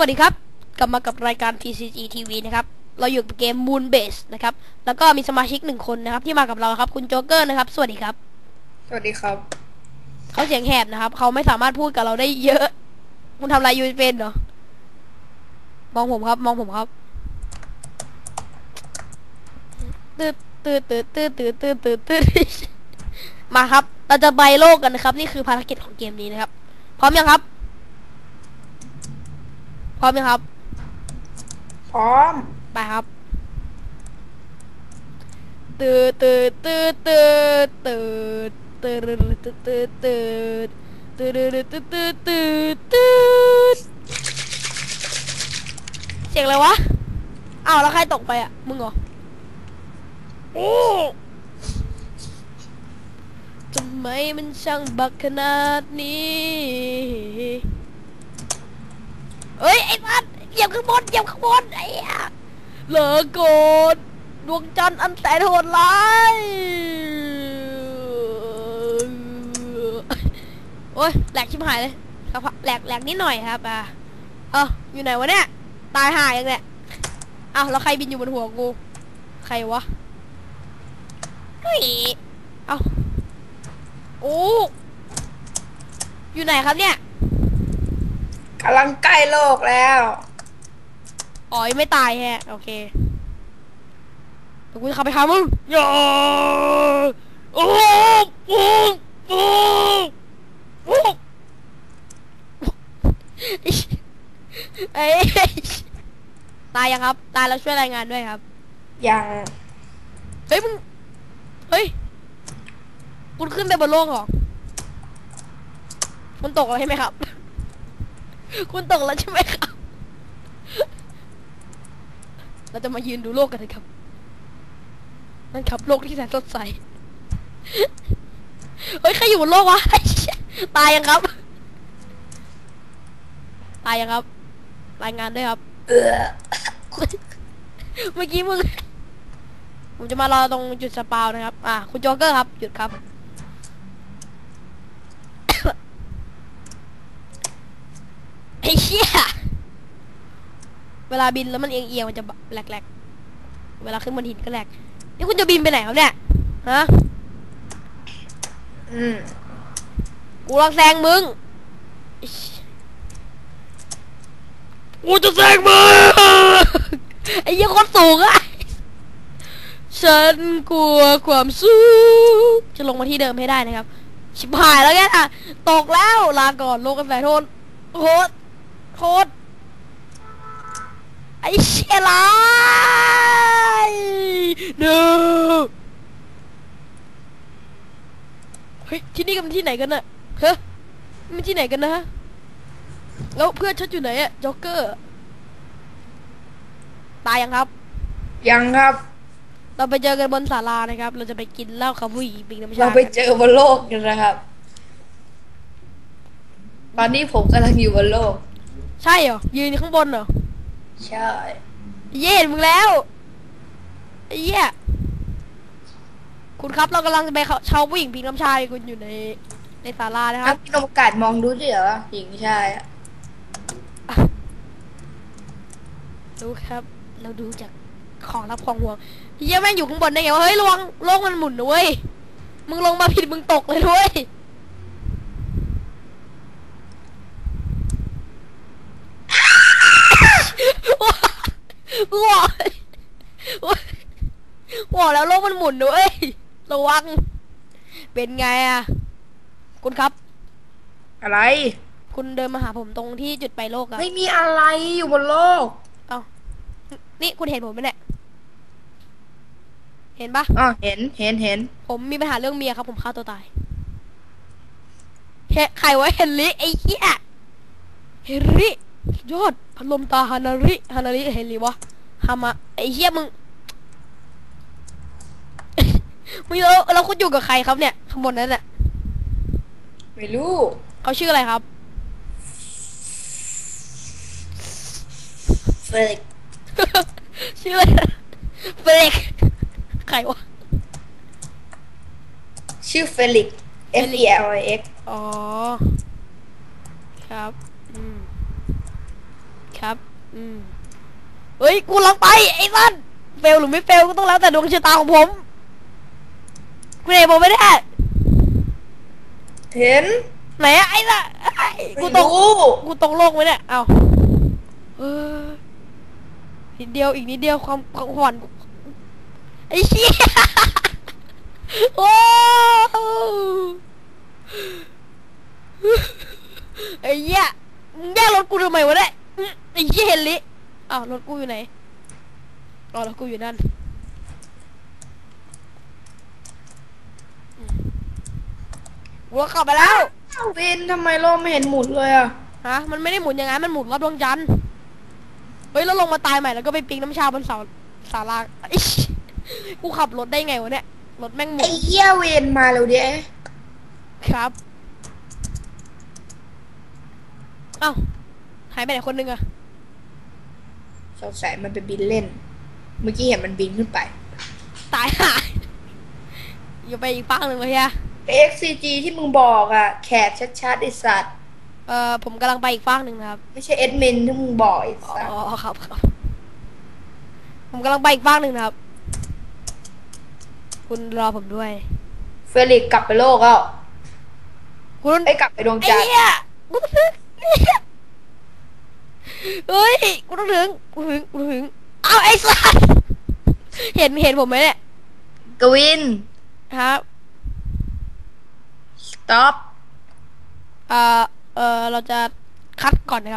วัสดีครับ กลับมากับรายการ TCG TV นะครับ เราอยู่กับเกม Moon Base นะครับ แล้วก็มีสมาชิกหนึ่งคนนะครับ ที่มากับเราครับ คุณโจ๊กเกอร์นะครับ สวัสดีครับ สวัสดีครับ เขาเสียงแหบนะครับ เขาไม่สามารถพูดกับเราได้เยอะ คุณทำอะไรอยู่เป็นเหรอ มองผมครับ มองผมครับตืดตืดตืดตืดตืดตืดตืดตืดมาครับ เราจะใบโลกกันนะครับ นี่คือภารกิจของเกมนี้นะครับ พร้อมยังครับ พร้อมยังครับ พร้อม ไปครับ ตืดตืดตืดตืดตืดตืดตืดตืดตืดตืดตืดตืดตืดตืดตืดเสียงอะไรวะอ้าวแล้วใครตกไปอะ มึงเหรอโอ้ทำไมมันช่างบักขนาดนี้ เอ้ยไอ้บ้านเหยียบข้างบนเหยียบข้างบนไอ้อะเหลือโกดดวงจันทร์อันแสนโหดร้ายโอ้ยแหลกชิบหายเลยครับแหลกแหลกนิดหน่อยครับอะเอ้าอยู่ไหนวะเนี่ยตายหายยังเนี่ยอ้าวแล้วใครบินอยู่บนหัวกู ใครวะเฮ้ยเอาโอ้อยู่ไหนครับเนี่ย กำลังใกล้โลกแล้ว อ๋อยังไม่ตายแฮะ โอเคเดี๋ยวกูจะขับไปหามึงอย่าโอ้โหโอ้โหโอ้โหเอ้ยตายยังครับ ตายแล้วช่วยรายงานด้วยครับ ยังเฮ้ยมึง เฮ้ยคุณขึ้นไปบนโลกเหรอคุณตกแล้วใช่ไหมครับ คุณตกแล้วใช่ไหมครับ เราจะมายืนดูโลกกันนะครับ นั่นครับ โลกที่แสนสดใส เฮ้ย ใครอยู่บนโลกวะ ตายยังครับ ตายยังครับ รายงานด้วยครับเออเมื่อกี้มึง ผมจะมารอตรงจุดสปาวนะครับ อะ คุณโจ๊กเกอร์ครับ หยุดครับ ไอ้เชี่ยเวลาบินแล้วมันเอียงเอียงๆมันจะแหลกๆ เวลาขึ้นบนหินก็แหลก นี่คุณจะบินไปไหนครับเนี่ย ฮะ อืม กูลองแซงมึงไอ้เชี่ยกูจะแซงมึง ไอ้เหี้ยโคนสูงอะฉันกลัวความสูง จะลงมาที่เดิมให้ได้นะครับ ชิบหายแล้วแกอะ ตกแล้วลาก่อนโลกกระแสโทษโคตร โคตรไอ้เชี่ยลายเด้อเฮ้ยที่นี่กันที่ไหนกันน่ะเฮ้ยมันที่ไหนกันนะแล้วเพื่อนฉันอยู่ไหนอะจ็อกเกอร์ ตายยังครับ ยังครับ เราไปเจอกันบนศาลานะครับ เราจะไปกินเหล้าคาผู้หญิงปิงน้ำชาเราไปเจอบนโลกกันนะครับ ตอนนี้ผมกำลังอยู่บนโลก ใช่เหรอ ยืนอยู่ข้างบนเหรอใช่ เย่มึงแล้วไอ้เหี้ยคุณครับเรากำลังจะไปเขาเช่าผู้หญิงปิงน้ำชาคุณอยู่ในในศาลานะคถ้ารับมีโอกาสมองดูสิเหรอหญิงชายอะดูครับ เราดูจากของรับของห่วงเฮียแม่งอยู่ข้างบนได้ไงวะเฮ้ยระวังโลกมันหมุนนะเว้ยมึงลงมาผิดมึงตกเลยด้วย กูบอก บอกแล้วโลกมันหมุนด้วยระวัง เป็นไงอะ คุณครับ อะไร คุณเดินมาหาผมตรงที่จุดไปโลกอะไม่มีอะไรอยู่บนโลก เอ้านี่คุณเห็นผมไหมเนี่ย เห็นปะอ๋อเห็น เห็น เห็น ผมมีปัญหาเรื่องเมียครับ ผมฆ่าตัวตายเฮใครวะเฮนริไอ้เหี้ยเฮนริสุดยอดพัดลมตาฮานาริฮานาริเฮนริวะฮามาไอ้เหี้ยมึง มึงแล้วแล้วคุณอยู่กับใครครับเนี่ยข้างบนนั้นน่ะไม่รู้เขาชื่ออะไรครับเฟลิกชื่ออะไรนะเฟลกใครวะชื่อเฟลิก F E L I X อ๋อ ครับอืมโอเคครับอืมเฮ้ย กูลองไปไอ้สันเฟลหรือไม่เฟลก็ต้องแล้วแต่ดวงชะตาของผม คุณเอกบอกไม่ได้เห็น ไหนอะไอ้ละไอ้กูไม่ตกรู้ กูตกโลกไหมเนี่ยเอาเออนิดเดียวอีกนิดเดียวความความหวานไอ้เชี่ยโอ้ไอ้เหี้ยมึงแย่งรถกูทำไมวะเนี่ยอื้อไอ้เหี้ยเฮนลิอ้าวรถกูอยู่ไหนอ๋อรถกูอยู่นั่นอืม กูก็ขับไปแล้วอ้าววินทำไมโลกไม่เห็นหมุนเลยอะฮะ มันไม่ได้หมุนอย่างนั้น มันหมุนรอบดวงจันทร์ เฮ้ย แล้วลงมาตายใหม่ แล้วก็ไปปิงน้ำชาบนเสาศาลาอิ๊ชกูขับรถได้ไงวะเนี่ย รถแม่งหมุไอ้น เหี้ยเวนมาเร็วดิครับ เอ้า หายไปไหนคนนึงอะสงสัยมันไปบินเล่น เมื่อกี้เห็นมันบินขึ้นไป ตายหาย อย่าไปอีกฝั่งหนึ่งเลยฮะ XCG ที่มึงบอกอะ แขกชัดๆไอสัตว์ เอ่อผมกำลังไปอีกฝั่งหนึ่งนะครับไม่ใช่เอ็ดมินที่มึงบอกไออ๋สัตว์อครับครับ ผมกำลังไปอีกฝั่งหนึ่งนะครับ คุณรอผมด้วย เฟลิกซ์กลับไปโลกแล้วคุณไอ้ยกลับไปดวงไอ้จันทร์เหี้ยกูต้องถึงเนี่ยเฮ้ยกูต้องถึงกูถึงกูถึงเอาไอ้สัสเห็นเห็นผมไหมเนี่ยกวินครับ stop เอ่อเอ่อเราจะคัดก่อนนะครับ